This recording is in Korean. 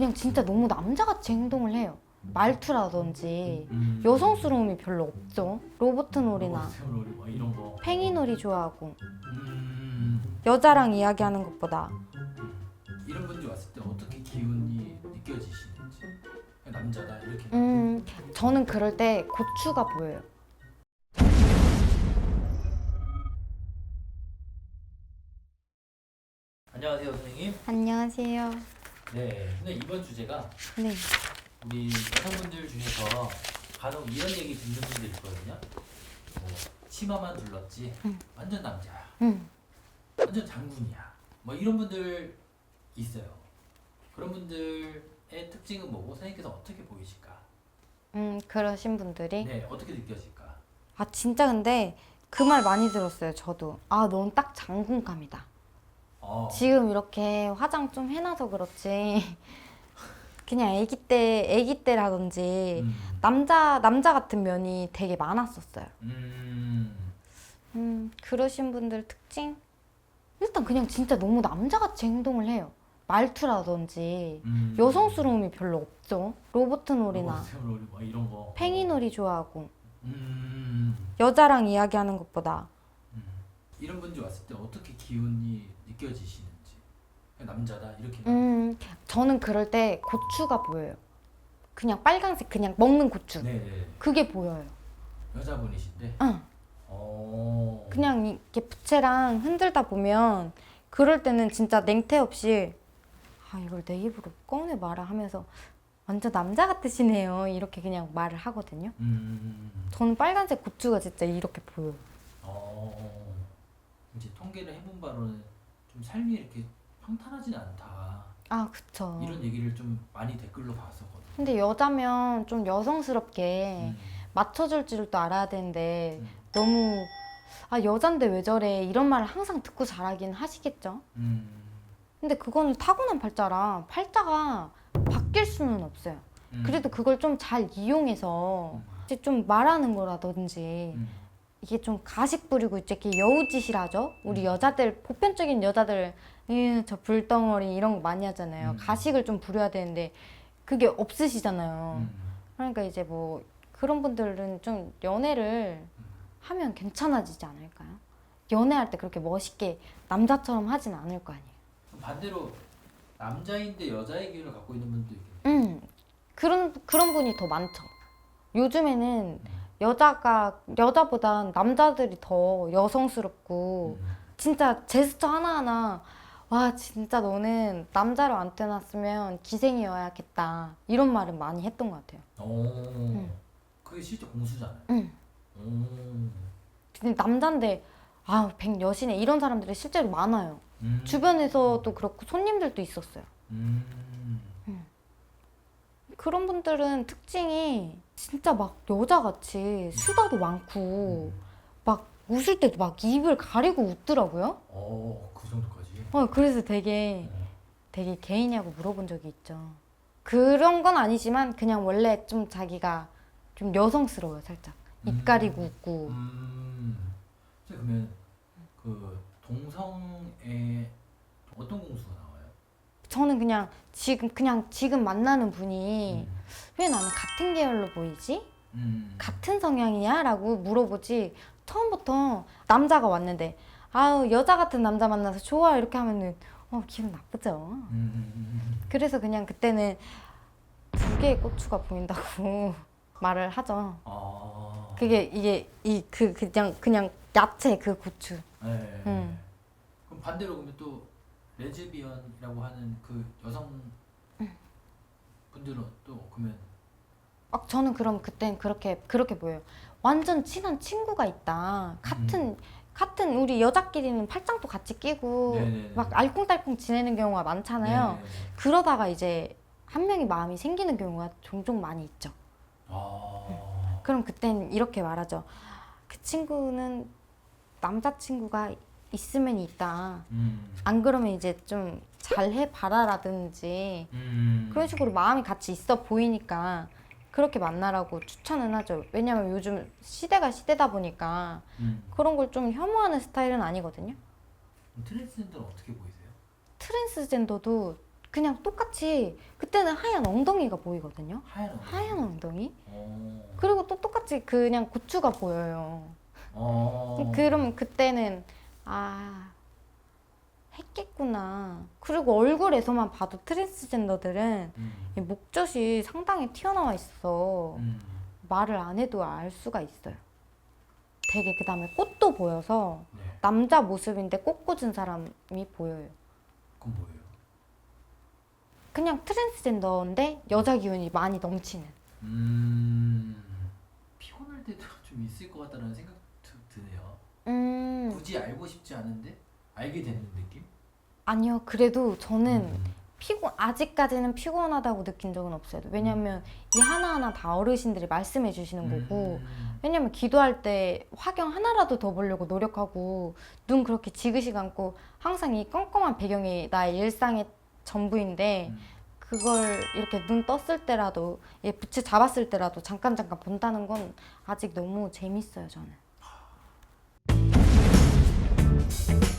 그냥 진짜 너무 남자같이 행동을 해요. 말투라든지 음. 여성스러움이 별로 없죠. 로버트 놀이나 로봇 놀이 뭐 이런 거. 팽이 놀이 좋아하고 음. 여자랑 이야기하는 것보다 이런 분들 왔을 때 어떻게 기운이 느껴지시는지 남자다 이렇게. 음 저는 그럴 때 고추가 보여요. 안녕하세요 선생님. 안녕하세요. 네. 근데 이번 주제가 네. 우리 여성분들 중에서 간혹 이런 얘기 듣는 분들 있거든요. 뭐 치마만 둘렀지 응. 완전 남자야. 음. 완전 장군이야. 뭐 이런 분들 있어요. 그런 분들의 특징은 뭐고 선생님께서 어떻게 보이실까? 음 그러신 분들이 네, 어떻게 느껴질까? 아 진짜 근데 그 말 많이 들었어요. 저도 아 넌 딱 장군감이다. 어, 지금 이렇게 화장 좀 해놔서 그렇지. 그냥 아기 때 아기 때라든지 음, 남자 남자 같은 면이 되게 많았었어요. 음, 음 그러신 분들 특징 일단 그냥 진짜 너무 남자같이 행동을 해요. 말투라든지 음. 여성스러움이 별로 없죠. 로버트 놀이나 로봇 놀이 뭐 이런 거. 팽이 놀이 좋아하고 음, 여자랑 이야기하는 것보다 음. 이런 분들 왔을 때 어떻게 기운이 느껴지시는지 남자다 이렇게. 음 저는 그럴 때 고추가 보여요. 그냥 빨간색 그냥 먹는 고추 네네. 그게 보여요. 여자분이신데. 응. 어. 그냥 이렇게 부채랑 흔들다 보면 그럴 때는 진짜 냉태 없이 아 이걸 내 입으로 꺼내 말아 하면서 완전 남자 같으시네요 이렇게 그냥 말을 하거든요. 음. 저는 빨간색 고추가 진짜 이렇게 보여요. 어. 이제 통계를 해본 바로는 좀 삶이 이렇게 평탄하진 않다. 아 그쵸. 이런 얘기를 좀 많이 댓글로 봤었거든. 근데 여자면 좀 여성스럽게 음. 맞춰줄 줄도 알아야 되는데 음. 너무 아 여잔데 왜 저래 이런 말을 항상 듣고 자라긴 하시겠죠. 음. 근데 그거는 타고난 팔자라 팔자가 바뀔 수는 없어요. 음. 그래도 그걸 좀 잘 이용해서 음. 이제 좀 말하는 거라든지 음. 이게 좀 가식 부리고 이제 이렇게 여우짓이라죠. 우리 음. 여자들 보편적인 여자들 예, 저 불덩어리 이런 거 많이 하잖아요. 음. 가식을 좀 부려야 되는데 그게 없으시잖아요. 음. 그러니까 이제 뭐 그런 분들은 좀 연애를 하면 괜찮아지지 않을까요? 연애할 때 그렇게 멋있게 남자처럼 하진 않을 거 아니에요. 반대로 남자인데 여자의 기운을 갖고 있는 분도 있겠네. 음 그런 그런 분이 더 많죠. 요즘에는 여자가 여자보다 남자들이 더 여성스럽고 음. 진짜 제스처 하나하나 와 진짜 너는 남자로 안 태어났으면 기생이어야겠다 이런 말은 많이 했던 것 같아요. 오. 그게 실제 공수잖아요. 음. 오. 근데 남잔데 아 백여신에 이런 사람들이 실제로 많아요. 음. 주변에서도 그렇고 손님들도 있었어요. 음. 그런 분들은 특징이 진짜 막 여자같이 수다도 많고 막 웃을 때도 막 입을 가리고 웃더라고요. 어, 그 정도까지. 어, 그래서 되게 어. 되게 개이냐고 물어본 적이 있죠. 그런 건 아니지만 그냥 원래 좀 자기가 좀 여성스러워요, 살짝. 입 음. 가리고 웃고. 음. 자, 그러면 그 동성애 어떤 공수가 나와요? 저는 그냥 지금 그냥 지금 만나는 분이 음. 왜 나는 같은 계열로 보이지? 음. 같은 성향이야? 라고 물어보지 처음부터 남자가 왔는데 아우 여자 같은 남자 만나서 좋아 이렇게 하면은 어 기분 나쁘죠 음, 그래서 그냥 그때는 두 개의 고추가 보인다고 말을 하죠 음. 아. 그게 이게 이 그 그냥 그냥 야채 그 고추 네. 음. 그럼 반대로 그러면 또 레즈비언이라고 하는 그 여성 음. 분들은 또 그러면 막 저는 그럼 그땐 그렇게 그렇게 보여요 완전 친한 친구가 있다 같은 같은 우리 여자끼리는 팔짱도 같이 끼고 네네네. 막 알콩달콩 지내는 경우가 많잖아요 네. 그러다가 이제 한 명이 마음이 생기는 경우가 종종 많이 있죠. 아. 그럼 그땐 이렇게 말하죠. 그 친구는 남자친구가 있으면 있다. 음. 안 그러면 이제 좀 잘해 봐라라든지 음. 그런 식으로 마음이 같이 있어 보이니까 그렇게 만나라고 추천은 하죠. 왜냐면 요즘 시대가 시대다 보니까 음. 그런 걸 좀 혐오하는 스타일은 아니거든요. 트랜스젠더는 어떻게 보이세요? 트랜스젠더도 그냥 똑같이 그때는 하얀 엉덩이가 보이거든요. 하얀 엉덩이. 하얀 엉덩이? 어. 그리고 또 똑같이 그냥 고추가 보여요. 어. 그럼 그때는 아 했겠구나. 그리고 얼굴에서만 봐도 트랜스젠더들은 음. 이 목젖이 상당히 튀어나와 있어. 음. 말을 안 해도 알 수가 있어요. 되게 그 다음에 꽃도 보여서 네. 남자 모습인데 꽃 꽂은 사람이 보여요. 그건 뭐예요? 그냥 트랜스젠더인데 여자 기운이 많이 넘치는. 음. 피곤할 때도 좀 있을 것 같다는 생각. 음 굳이 알고 싶지 않은데 알게 되는 느낌? 아니요. 그래도 저는 음. 피곤 아직까지는 피곤하다고 느낀 적은 없어요. 왜냐면 이 하나하나 다 어르신들이 말씀해 주시는 거고 음. 왜냐면 기도할 때 화경 하나라도 더 보려고 노력하고 눈 그렇게 지그시 감고 항상 이 껌껌한 배경이 나의 일상의 전부인데 음. 그걸 이렇게 눈 떴을 때라도 얘 부채 잡았을 때라도 잠깐 잠깐 본다는 건 아직 너무 재밌어요 저는. you